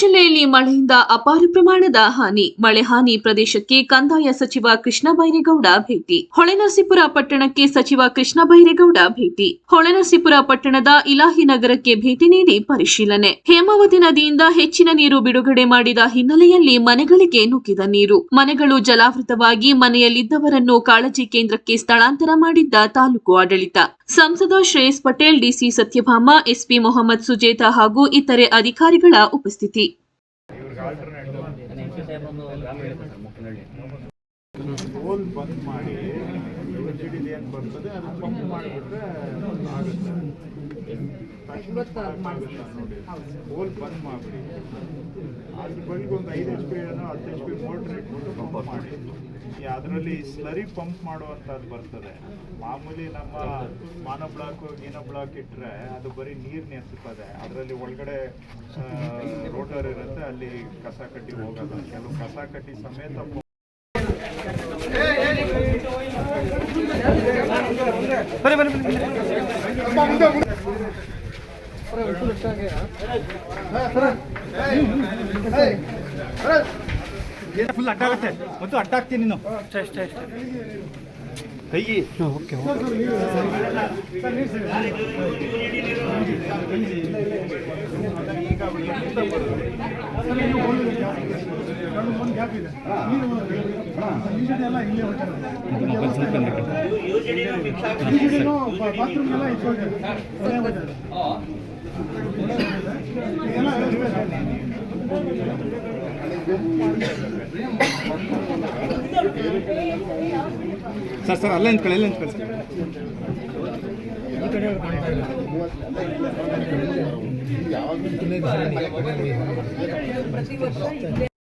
ಜಿಲ್ಲೆಯಲ್ಲಿ ಮಳೆಯಿಂದ ಅಪಾರ ಪ್ರಮಾಣದ ಹಾನಿ. ಮಳೆ ಹಾನಿ ಪ್ರದೇಶಕ್ಕೆ ಕಂದಾಯ ಸಚಿವ ಕೃಷ್ಣ ಬೈರೇಗೌಡ ಭೇಟಿ. ಹೊಳೆನರಸೀಪುರ ಪಟ್ಟಣಕ್ಕೆ ಸಚಿವ ಕೃಷ್ಣ ಬೈರೇಗೌಡ ಭೇಟಿ. ಹೊಳೆನರಸೀಪುರ ಪಟ್ಟಣದ ಇಲಾಹಿ ನಗರಕ್ಕೆ ಭೇಟಿ ನೀಡಿ ಪರಿಶೀಲನೆ. ಹೇಮಾವತಿ ನದಿಯಿಂದ ಹೆಚ್ಚಿನ ನೀರು ಬಿಡುಗಡೆ ಮಾಡಿದ ಹಿನ್ನೆಲೆಯಲ್ಲಿ ಮನೆಗಳಿಗೆ ನುಗ್ಗಿದ ನೀರು. ಮನೆಗಳು ಜಲಾವೃತವಾಗಿ ಮನೆಯಲ್ಲಿದ್ದವರನ್ನು ಕಾಳಜಿ ಕೇಂದ್ರಕ್ಕೆ ಸ್ಥಳಾಂತರ ಮಾಡಿದ್ದ ತಾಲೂಕು ಆಡಳಿತ. ಸಂಸದ ಶ್ರೇಯಸ್ ಪಟೇಲ್ ಡಿಸಿ ಸತ್ಯಭಾಮ ಎಸ್ಪಿ ಮೊಹಮ್ಮದ್ ಸುಜೇತ ಹಾಗೂ ಇತರೆ ಅಧಿಕಾರಿಗಳ ಉಪಸ್ಥಿತಿ ಯುಜಿಡಿಲಿ ಏನು ಬರ್ತದೆ ಅದು ಪಂಪ್ ಮಾಡಿಬಿಟ್ರೆ ಆಗುತ್ತೆ ಹೋಲ್ ಬಂದ್ ಮಾಡಿಬಿಡಿ ಅದ್ರ ಬಳಿಗೆ ಒಂದು ಐದು ಎಚ್ ಪಿ ಏನೋ ಹತ್ತು ಎಚ್ ಪಿ ಮೋಟ್ರ್ ಇಟ್ಬಿಟ್ಟು ಪಂಪ್ ಮಾಡಿ ಅದರಲ್ಲಿ ಸ್ಲರಿ ಪಂಪ್ ಮಾಡುವಂಥದ್ದು ಬರ್ತದೆ ಮಾಮೂಲಿ ನಮ್ಮ ಮಾನ ಬ್ಲಾಕ್ ಗೀನೋ ಬ್ಲಾಕ್ ಇಟ್ಟರೆ ಅದು ಬರೀ ನೀರು ನೆನೆಸುತ್ತದೆ ಅದರಲ್ಲಿ ಒಳಗಡೆ ರೋಟರ್ ಇರುತ್ತೆ ಅಲ್ಲಿ ಕಸ ಕಟ್ಟಿ ಹೋಗೋದು ಕೆಲವು ಕಸ ಕಟ್ಟಿ ಸಮೇತ ಫುಲ್ ಅಡ್ಡಾಗುತ್ತೆ ಮತ್ತು ಅಡ್ಡಾಗ್ತೀನಿ ನೀನು. ಅಷ್ಟೇ ಅಷ್ಟೇ ಅಷ್ಟೇ ಓಕೆ ಓಕೆ. ಸರ್ ಸರ್ ಅಲ್ಲೇ ನಿಂತ್ಕೊಳ್ಳಿ ಅಲ್ಲೇ ನಿಂತ್ಕೊಳ್ಳಿ. ಸರ್